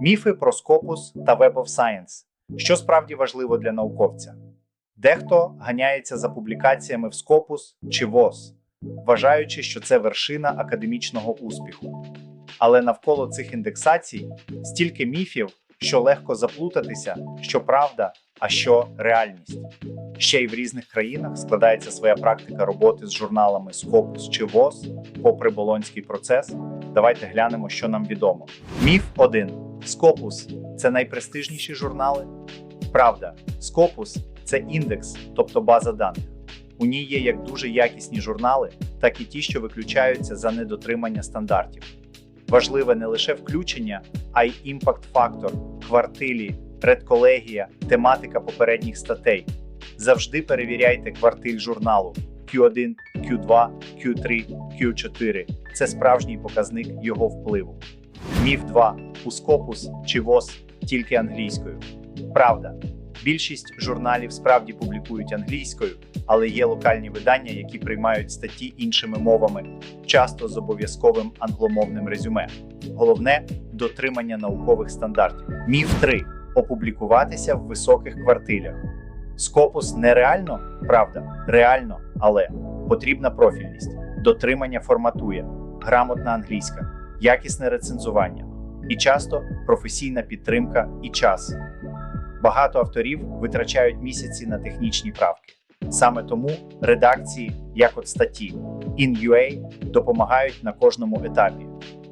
Міфи про Scopus та Web of Science. Що справді важливо для науковця? Дехто ганяється за публікаціями в Scopus чи ВОЗ, вважаючи, що це вершина академічного успіху. Але навколо цих індексацій стільки міфів, що легко заплутатися, що правда, а що реальність. Ще й в різних країнах складається своя практика роботи з журналами Scopus чи ВОЗ, попри болонський процес. Давайте глянемо, що нам відомо. Міф 1. Scopus – це найпрестижніші журнали. Правда, Scopus – це індекс, тобто база даних. У ній є як дуже якісні журнали, так і ті, що виключаються за недотримання стандартів. Важливе не лише включення, а й імпакт-фактор, квартилі, редколегія, тематика попередніх статей. Завжди перевіряйте квартиль журналу Q1, Q2, Q3, Q4. Це справжній показник його впливу. Міф 2. У Scopus чи ВОЗ тільки англійською. Правда. Більшість журналів справді публікують англійською, але є локальні видання, які приймають статті іншими мовами, часто з обов'язковим англомовним резюме. Головне дотримання наукових стандартів. Міф 3. Опублікуватися в високих квартилях. Скопус нереально, правда, реально, але потрібна профільність, дотримання форматує, грамотна англійська, якісне рецензування і часто професійна підтримка і час. Багато авторів витрачають місяці на технічні правки. Саме тому редакції, як от статті InUA, допомагають на кожному етапі.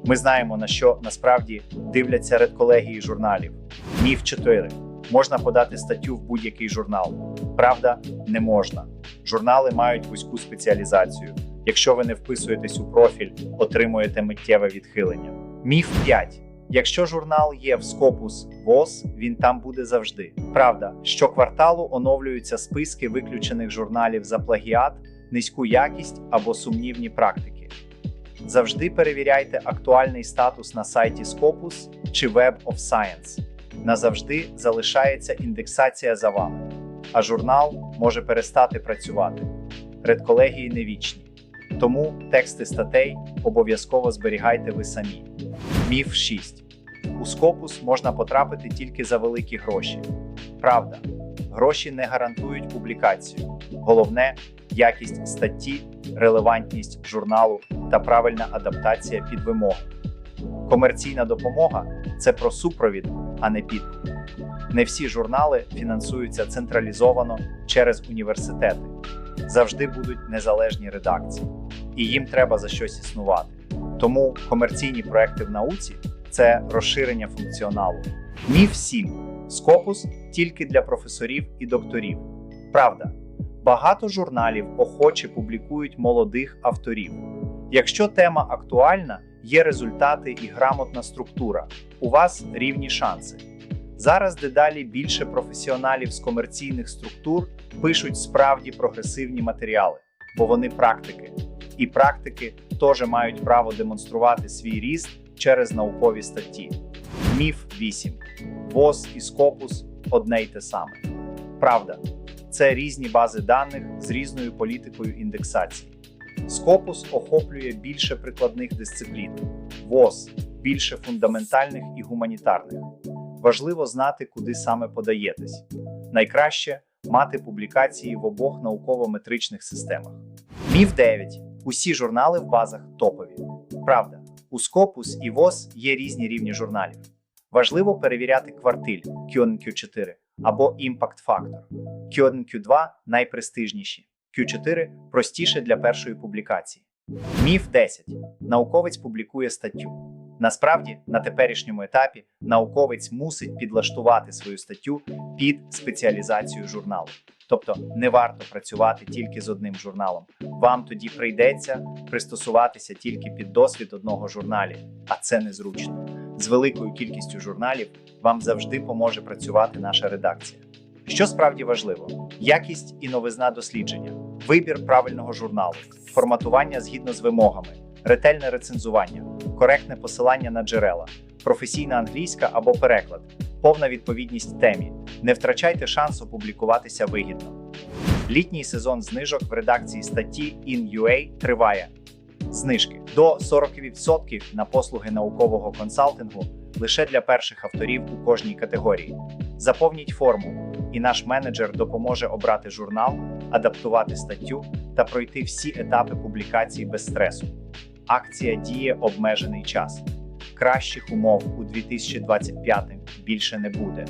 Ми знаємо, на що насправді дивляться редколегії журналів. Міф 4. Можна подати статтю в будь-який журнал. Правда, не можна. Журнали мають вузьку спеціалізацію. Якщо ви не вписуєтесь у профіль, отримуєте миттєве відхилення. Міф 5. Якщо журнал є в Scopus ВОЗ, він там буде завжди. Правда, щокварталу оновлюються списки виключених журналів за плагіат, низьку якість або сумнівні практики. Завжди перевіряйте актуальний статус на сайті Scopus чи Web of Science. Назавжди залишається індексація за вами, а журнал може перестати працювати. Редколегії не вічні. Тому тексти статей обов'язково зберігайте ви самі. Міф 6. У Scopus можна потрапити тільки за великі гроші. Правда, гроші не гарантують публікацію. Головне якість статті, релевантність журналу та правильна адаптація під вимогу. Комерційна допомога це про супровід, а не підкуп. Не всі журнали фінансуються централізовано через університети. Завжди будуть незалежні редакції, і їм треба за щось існувати. Тому комерційні проекти в науці це розширення функціоналу. Міф 7. Скопус тільки для професорів і докторів. Правда, багато журналів охоче публікують молодих авторів. Якщо тема актуальна, є результати і грамотна структура. У вас рівні шанси. Зараз дедалі більше професіоналів з комерційних структур пишуть справді прогресивні матеріали, бо вони практики. І практики теж мають право демонструвати свій ріст через наукові статті. Міф 8. ВОЗ і Скопус одне й те саме. Правда, це різні бази даних з різною політикою індексації. Скопус охоплює більше прикладних дисциплін, ВОЗ більше фундаментальних і гуманітарних. Важливо знати, куди саме подаєтесь. Найкраще мати публікації в обох науково-метричних системах. Міф 9. Усі журнали в базах топові. Правда, у Scopus і ВОЗ є різні рівні журналів. Важливо перевіряти квартиль Q1 Q4 або Impact Factor. Q1 Q2 найпрестижніші, Q4 простіше для першої публікації. Міф 10. Науковець публікує статтю. Насправді, на теперішньому етапі науковець мусить підлаштувати свою статтю під спеціалізацію журналу. Тобто не варто працювати тільки з одним журналом. Вам тоді прийдеться пристосуватися тільки під досвід одного журналі, а це незручно. З великою кількістю журналів вам завжди поможе працювати наша редакція. Що справді важливо: якість і новизна дослідження, вибір правильного журналу, форматування згідно з вимогами, ретельне рецензування, коректне посилання на джерела, професійна англійська або переклад, повна відповідність темі. Не втрачайте шанс опублікуватися вигідно. Літній сезон знижок в редакції статті InUA триває. Знижки до 40% на послуги наукового консалтингу лише для перших авторів у кожній категорії. Заповніть форму, і наш менеджер допоможе обрати журнал, адаптувати статтю та пройти всі етапи публікації без стресу акція діє обмежений час. Кращих умов у 2025 більше не буде.